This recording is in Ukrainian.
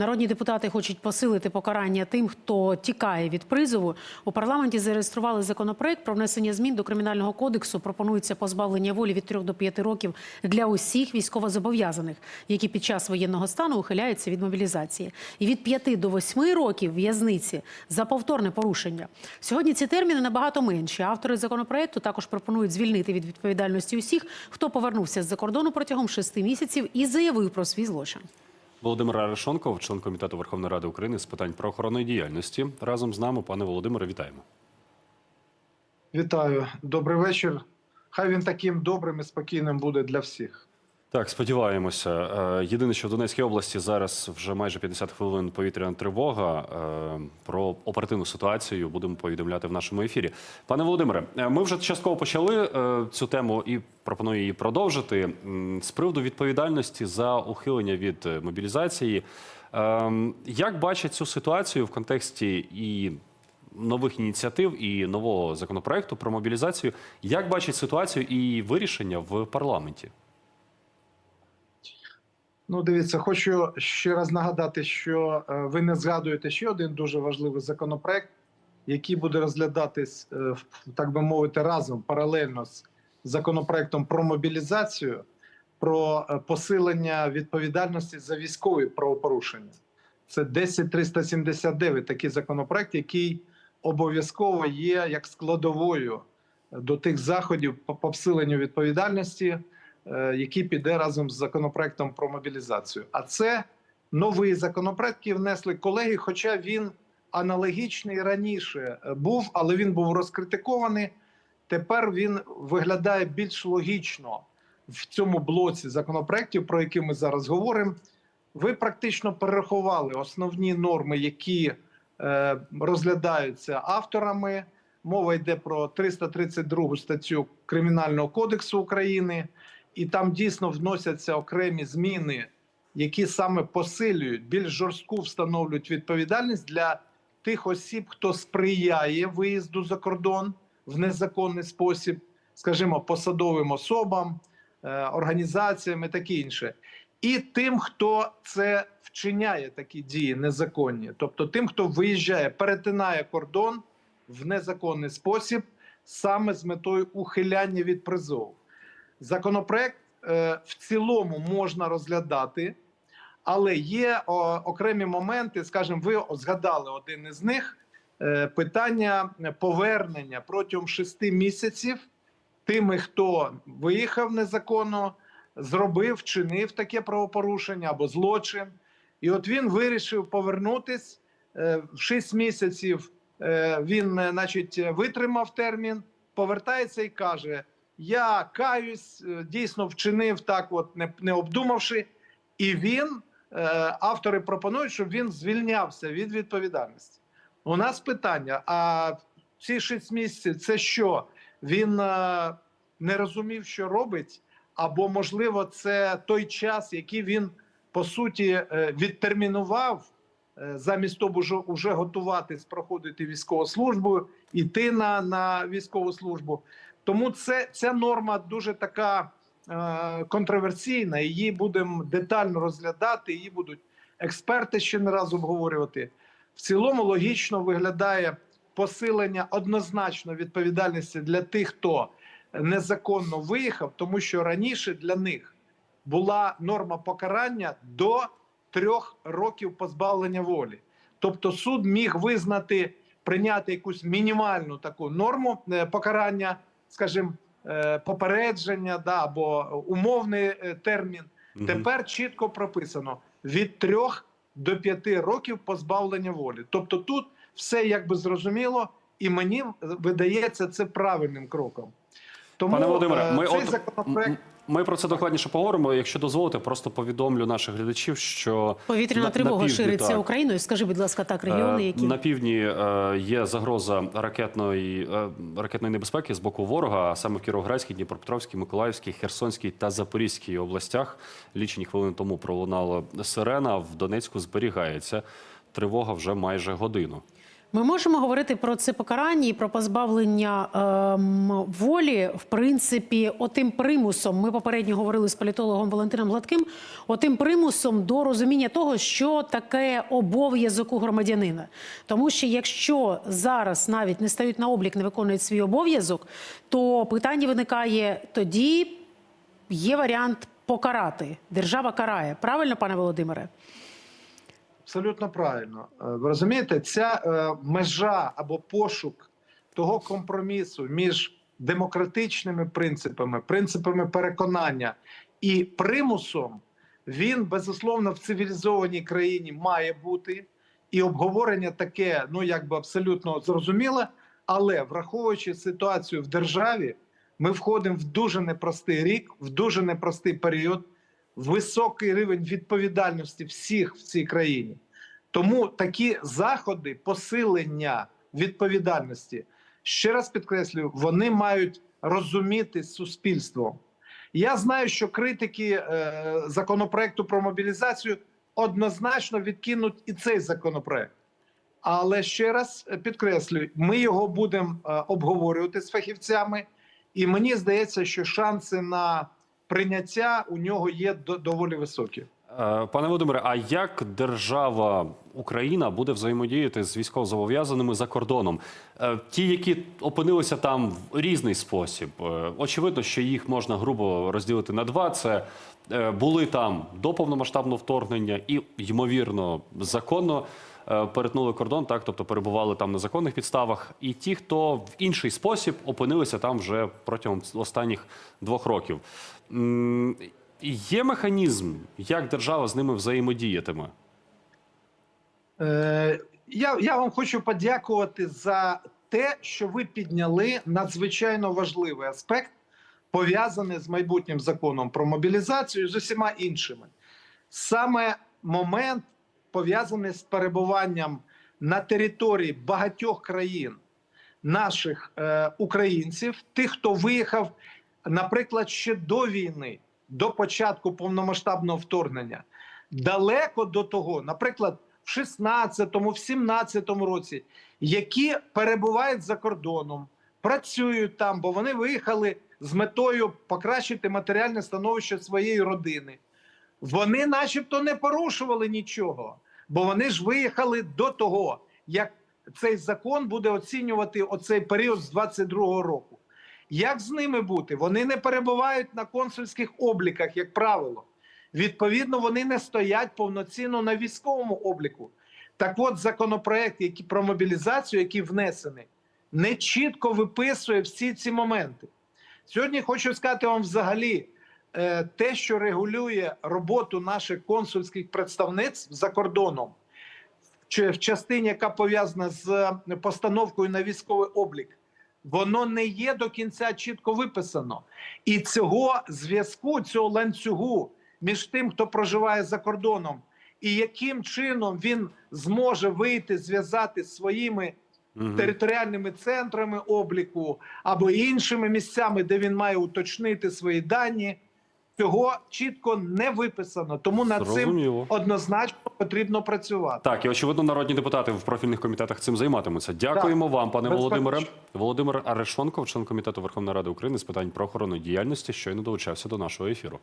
Народні депутати хочуть посилити покарання тим, хто тікає від призову. У парламенті зареєстрували законопроект про внесення змін до кримінального кодексу. Пропонується позбавлення волі від 3 до 5 років для усіх військовозобов'язаних, які під час воєнного стану ухиляються від мобілізації, і від 5 до 8 років в'язниці за повторне порушення. Сьогодні ці терміни набагато менші. Автори законопроекту також пропонують звільнити від відповідальності усіх, хто повернувся з-за кордону протягом 6 місяців і заявив про свій злочин. Володимир Арешонков, член комітету Верховної Ради України з питань правоохоронної діяльності. Разом з нами, пане Володимире, вітаємо. Вітаю, добрий вечір. Хай він таким добрим і спокійним буде для всіх. Так, сподіваємося. Е, Єдине, що в Донецькій області зараз вже майже 50 хвилин повітряна тривога. Е, Про оперативну ситуацію будемо повідомляти в нашому ефірі. Пане Володимире, е, ми вже частково почали цю тему і пропоную її продовжити. З приводу відповідальності за ухилення від мобілізації. Е, Як бачать цю ситуацію в контексті і нових ініціатив і нового законопроекту про мобілізацію? Як бачать ситуацію і вирішення в парламенті? Ну, дивіться, хочу ще раз нагадати, що е, ви не згадуєте ще один дуже важливий законопроект, який буде розглядатись, е, так би мовити, разом паралельно з законопроектом про мобілізацію, про е, посилення відповідальності за військові правопорушення. Це 10379, такий законопроект, який обов'язково є як складовою до тих заходів по посиленню відповідальності. Е, який піде разом з законопроектом про мобілізацію. А це новий законопроект, який внесли колеги, хоча він аналогічний раніше е, був, але він був розкритикований. Тепер він виглядає більш логічно в цьому блоці законопроектів, про які ми зараз говоримо. Ви практично перерахували основні норми, які е, розглядаються авторами. Мова йде про 332 статтю Кримінального кодексу України, і там дійсно вносяться окремі зміни, які саме посилюють більш жорстку встановлюють відповідальність для тих осіб, хто сприяє виїзду за кордон в незаконний спосіб, скажімо, посадовим особам, е, організаціям і таке інше. І тим, хто це вчиняє такі дії незаконні, тобто тим, хто виїжджає, перетинає кордон в незаконний спосіб, саме з метою ухиляння від призову. Законопроект е, в цілому можна розглядати, але є окремі моменти, скажімо, ви згадали один із них е, питання повернення протягом шести місяців тими, хто виїхав незаконно, зробив, вчинив таке правопорушення або злочин. І от він вирішив повернутись е, в 6 місяців. Він, значить, витримав термін, повертається і каже: Я каюсь, е, дійсно вчинив так, от не, не обдумавши. І він, е, автори пропонують, щоб він звільнявся від відповідальності. У нас питання: а ці 6 місяців це що? Він е, не розумів, що робить, або, можливо, це той час, який він по суті відтермінував, замість того, що вже готуватись, проходити військову службу, іти на, на військову службу. Тому це ця норма дуже така е, контроверсійна. Її будемо детально розглядати. Її будуть експерти ще не раз обговорювати. В цілому логічно виглядає посилення однозначно відповідальності для тих, хто незаконно виїхав, тому що раніше для них була норма покарання до трьох років позбавлення волі. Тобто суд міг визнати прийняти якусь мінімальну таку норму е, покарання, скажімо, е, попередження да, або умовний е, термін. Угу. Тепер чітко прописано від трьох до п'яти років позбавлення волі. Тобто тут все якби зрозуміло, і мені видається це правильним кроком. Тому Пане Володимире, е, ми цей от законопроект. Ми про це докладніше поговоримо. Якщо дозволите, просто повідомлю наших глядачів, що Повітряна на- тривога на півдні, шириться так. Україною. Скажи, будь ласка, так, регіони, Е, які на півдні е, є загроза ракетної е, ракетної небезпеки з боку ворога, а саме в Кіровоградській, Дніпропетровській, Миколаївській, Херсонській та Запорізькій областях. Лічені хвилини тому пролунала сирена. В Донецьку зберігається тривога вже майже годину. Ми можемо говорити про це покарання і про позбавлення ем, волі, в принципі, отим примусом. Ми попередньо говорили з політологом Валентином Гладким, отим примусом до розуміння того, що таке обов'язок у громадянина. Тому що якщо зараз навіть не стають на облік, не виконують свій обов'язок, то питання виникає тоді. Є варіант покарати. Держава карає. Правильно, пане Володимире? Абсолютно правильно. Е, Ви розумієте, ця е, межа або пошук того компромісу між демократичними принципами, принципами переконання і примусом, він безусловно в цивілізованій країні має бути. І обговорення таке, ну якби абсолютно зрозуміле, але враховуючи ситуацію в державі, ми входимо в дуже непростий рік, в дуже непростий період, високий рівень відповідальності всіх в цій країні. Тому такі заходи посилення відповідальності, ще раз підкреслюю, вони мають розуміти з суспільством. Я знаю, що критики е, законопроекту про мобілізацію однозначно відкинуть і цей законопроект. Але ще раз підкреслюю, ми його будемо е, обговорювати з фахівцями, і мені здається, що шанси на прийняття у нього є доволі високі. Е, Пане Володимире, а як держава Україна буде взаємодіяти з військовозобов'язаними за кордоном? Е, Ті, які опинилися там в різний спосіб, Е, очевидно, що їх можна грубо розділити на два. Це були там до повномасштабного вторгнення і, ймовірно, законно перетнули кордон, так тобто перебували там на законних підставах, і ті, хто в інший спосіб опинилися там вже протягом останніх двох років. Є механізм, як держава з ними взаємодіятиме? Е, я, я вам хочу подякувати за те, що ви підняли надзвичайно важливий аспект, пов'язаний з майбутнім законом про мобілізацію і з усіма іншими. Саме момент пов'язаний з перебуванням на території багатьох країн наших е, українців, тих, хто виїхав, наприклад, ще до війни, до початку повномасштабного вторгнення, далеко до того, наприклад, в 16-му, в 17-му році, які перебувають за кордоном, працюють там, бо вони виїхали з метою покращити матеріальне становище своєї родини. Вони, начебто, не порушували нічого, бо вони ж виїхали до того, як цей закон буде оцінювати оцей період з 22-го року. Як з ними бути? Вони не перебувають на консульських обліках, як правило. Відповідно, вони не стоять повноцінно на військовому обліку. Так от, законопроект, який про мобілізацію, який внесений, не чітко виписує всі ці моменти. Сьогодні хочу сказати вам взагалі, те, що регулює роботу наших консульських представництв за кордоном, чи в частині, яка пов'язана з е, постановкою на військовий облік, воно не є до кінця чітко виписано. І цього зв'язку, цього ланцюгу між тим, хто проживає за кордоном, і яким чином він зможе вийти, зв'язати своїми Мгм. територіальними центрами обліку або іншими місцями, де він має уточнити свої дані. Цього чітко не виписано, тому над цим однозначно потрібно працювати. Так, і очевидно, народні депутати в профільних комітетах цим займатимуться. Дякуємо вам, пане Без Володимире. Володимир Арешонков, член комітету Верховної Ради України з питань правоохоронної діяльності, щойно долучався до нашого ефіру.